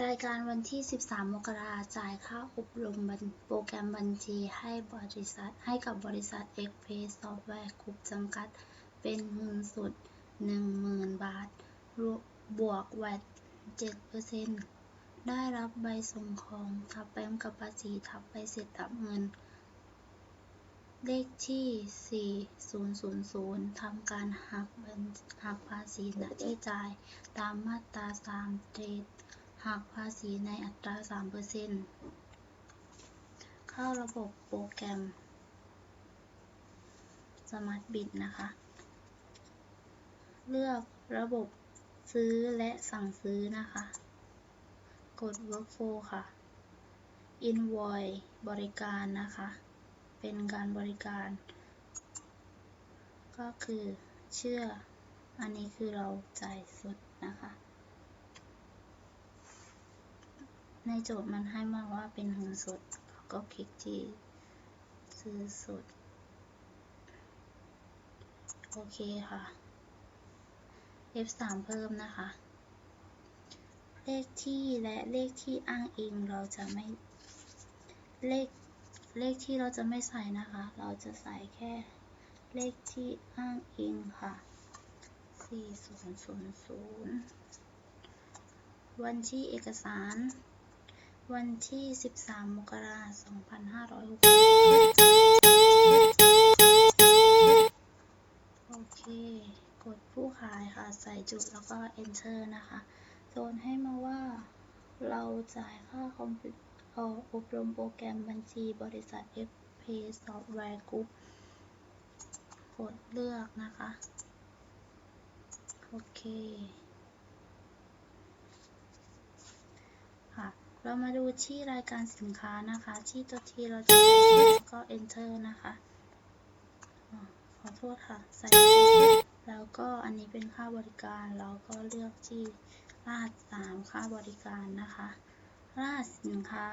รายการวันที่ 13 มกราจ่ายค่าอบรมโปรแกรมบัญชีให้บริษัทให้กับบริษัท Express Software Group จำกัด เป็นเงินสด10,000 บาท บวก VAT 7%ได้รับใบส่งของทับแฟ้มกับภาษีทับใบเสร็จรับเงิน เลขที่ 4000 ทำการหักหักภาษีหน้าที่จ่ายตามมาตรา3เทรด หักภาษีในอัตรา 3%เข้าระบบโปรแกรม Smart Bid นะคะ เลือกระบบซื้อและสั่งซื้อนะคะ กด Workflow ค่ะ Invoice บริการนะคะ เป็นการบริการ ก็คือเชื่อ อันนี้คือเราจ่ายสดนะคะ ในโจทย์มันให้มาว่าเป็นเงินสดก็คลิกที่ซื้อสด โอเคค่ะ F3 เพิ่มนะคะ เลขที่และเลขที่อ้างอิงเราจะไม่ เลข เลขที่เราจะไม่ใส่นะคะ เราจะใส่แค่ เลขที่อ้างอิงค่ะ4000วันที่เอกสาร วันที่ 13 มกราคม 2560 โอเค กดผู้ขายค่ะ ใส่จุดแล้วก็ enter นะคะโจทย์ให้มาว่าเราจ่ายค่าคอมพิวเอ่ออบรมโปรแกรมบัญชีบริษัท FP Software Group กดเลือกนะคะ โอเค ค่ะ เรามาดูที่รายการสินค้านะคะ ที่ตัวทีเราจะใส่แล้วก็ enter นะคะอ๋อขอโทษค่ะ ใส่ชื่อแล้วก็อันนี้เป็นค่าบริการ เราก็เลือกที่รหัส3ค่าบริการนะคะ รหัสสินค้า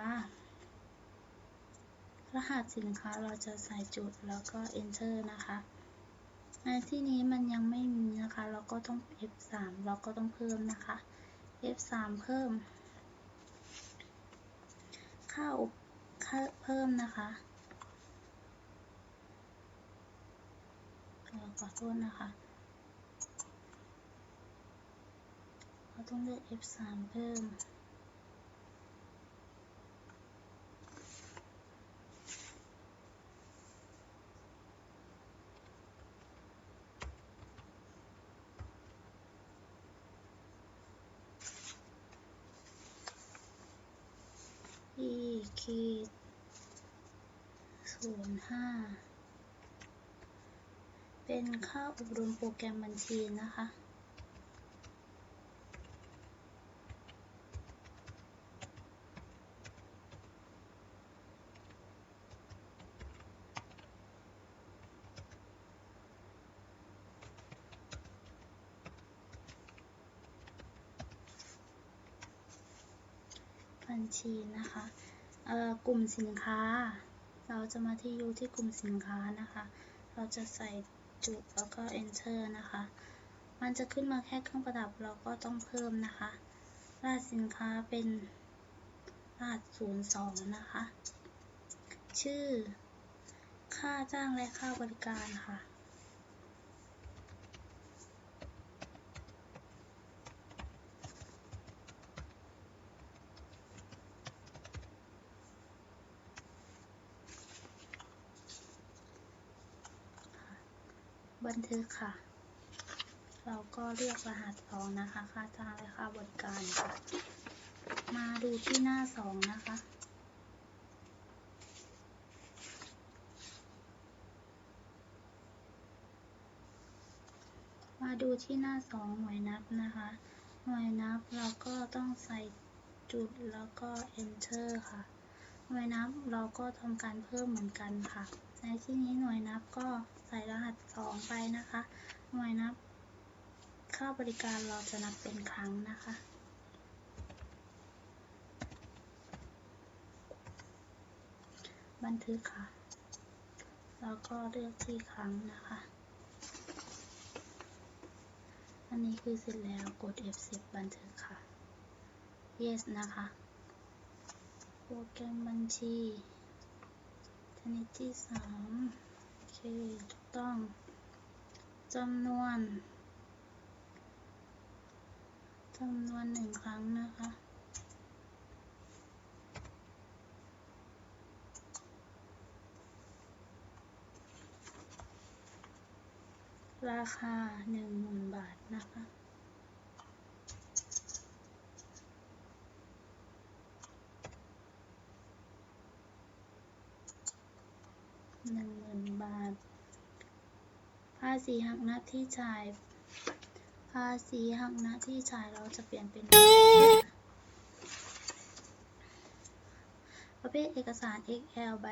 รหัสสินค้าเราจะใส่จุดแล้วก็ enter นะคะในที่นี้มันยังไม่มีนะคะ เราก็ต้อง F3 เราก็ต้องเพิ่มนะคะ F3 เพิ่ม ค่าอบค่าเพิ่มนะคะขอโทษนะคะเราต้องเลือก F3 เพิ่ม อี ขีดศูนย์ห้าเป็นค่าอบรมโปรแกรมบัญชีนะคะบัญชีนะคะ กลุ่มสินค้า เราจะมาที่ U ที่กลุ่มสินค้านะคะ เราจะใส่จุดแล้วก็ enter นะคะ มันจะขึ้นมาแค่เครื่องประดับเราก็ต้องเพิ่มนะคะรหัสสินค้าเป็นรหัส02 นะคะ ชื่อ ค่าจ้างและค่าบริการค่ะ บันทึกค่ะ เราก็เลือกรหัสสองนะคะ ค่าจ้างและค่าบริการค่ะ มาดูที่หน้าสองนะคะมาดูที่หน้าสองหน่วยนับนะคะ หน่วยนับเราก็ต้องใส่จุดแล้วก็ enter ค่ะ หน่วยนับเราก็ทำการเพิ่มเหมือนกันค่ะ ในที่นี้หน่วยนับก็ใส่รหัสสองไปนะคะ หน่วยนับค่าบริการเราจะนับเป็นครั้งนะคะ บันทึกค่ะ แล้วก็เลือกที่ครั้งนะคะ อันนี้คือเสร็จแล้วกด F10 บันทึกค่ะ yes นะคะ โปรแกรมบัญชี นิที่สามโอเคถูกต้องจำนวนจำนวนหนึ่งครั้งนะคะราคาหนึ่งหมื่นบาทนะคะ หนึ่งหมื่นบาท ภาษีหักหน้าที่จ่าย ภาษีหักหน้าที่จ่ายเราจะเปลี่ยนเป็น ประเภทเอกสาร XL ใบ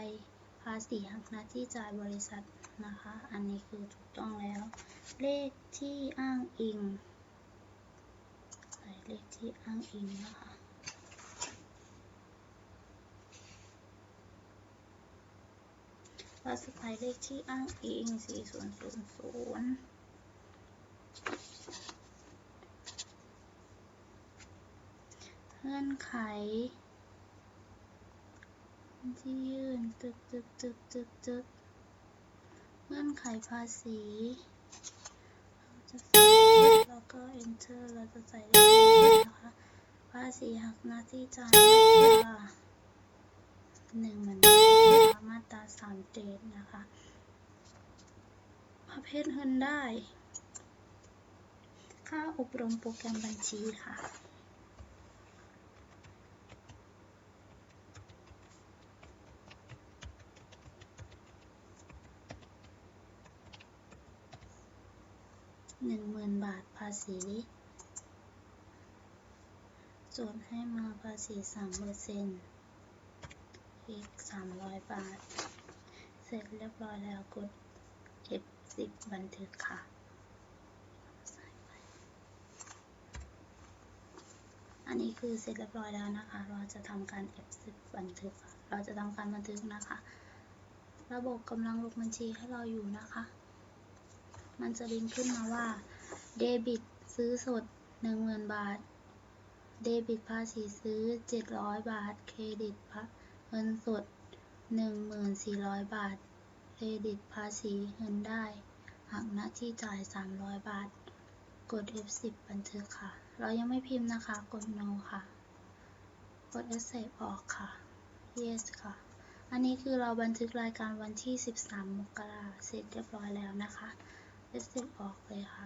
ภาษีหักหน้าที่จ่ายบริษัทนะคะ อันนี้คือถูกต้องแล้ว เลขที่อ้างอิง ใส่เลขที่อ้างอิงนะคะ เราจะใส่เลขที่อ้างอิง4000เงื่อนไข ที่ยื่นตึกตึกตึกตึกตึกเงื่อนไขภาษีเราจะใส่แล้วก็ enter เราจะใส่เลขนะคะภาษีหักหน้าที่จ่ายนะคะ หนึ่งเหมือนมมาตราสามเจ็ดนะคะประเภทเงินได้ ค่าอบรมโปรแกรมบัญชีค่ะหนึ่งหมื่นบาทภาษีโจทย์ให้มาภาษีสามเปอร์เซ็นต์ อีกสามร้อยบาท เสร็จเรียบร้อยแล้วกด F10 บันทึกค่ะอันนี้คือเสร็จเรียบร้อยแล้วนะคะ เราจะทำการ F10 บันทึก เราจะทำการบันทึกนะคะ ระบบกำลังลงบัญชีให้เราอยู่นะคะ มันจะลิงก์ขึ้นมาว่า เดบิตซื้อสด 10,000 บาท เดบิตภาษีซื้อ 700 บาท เครดิต เงินสด 1400 บาท เครดิตภาษีเงินได้ หักหน้าที่จ่าย 300 บาท กด F10 บันทึกค่ะ เรายังไม่พิมพ์นะคะ กด No ค่ะ กด Escape ออกค่ะ Yes ค่ะ อันนี้คือเราบันทึกรายการวันที่ 13 มกราเสร็จเรียบร้อยแล้วนะคะ Escape ออกเลยค่ะ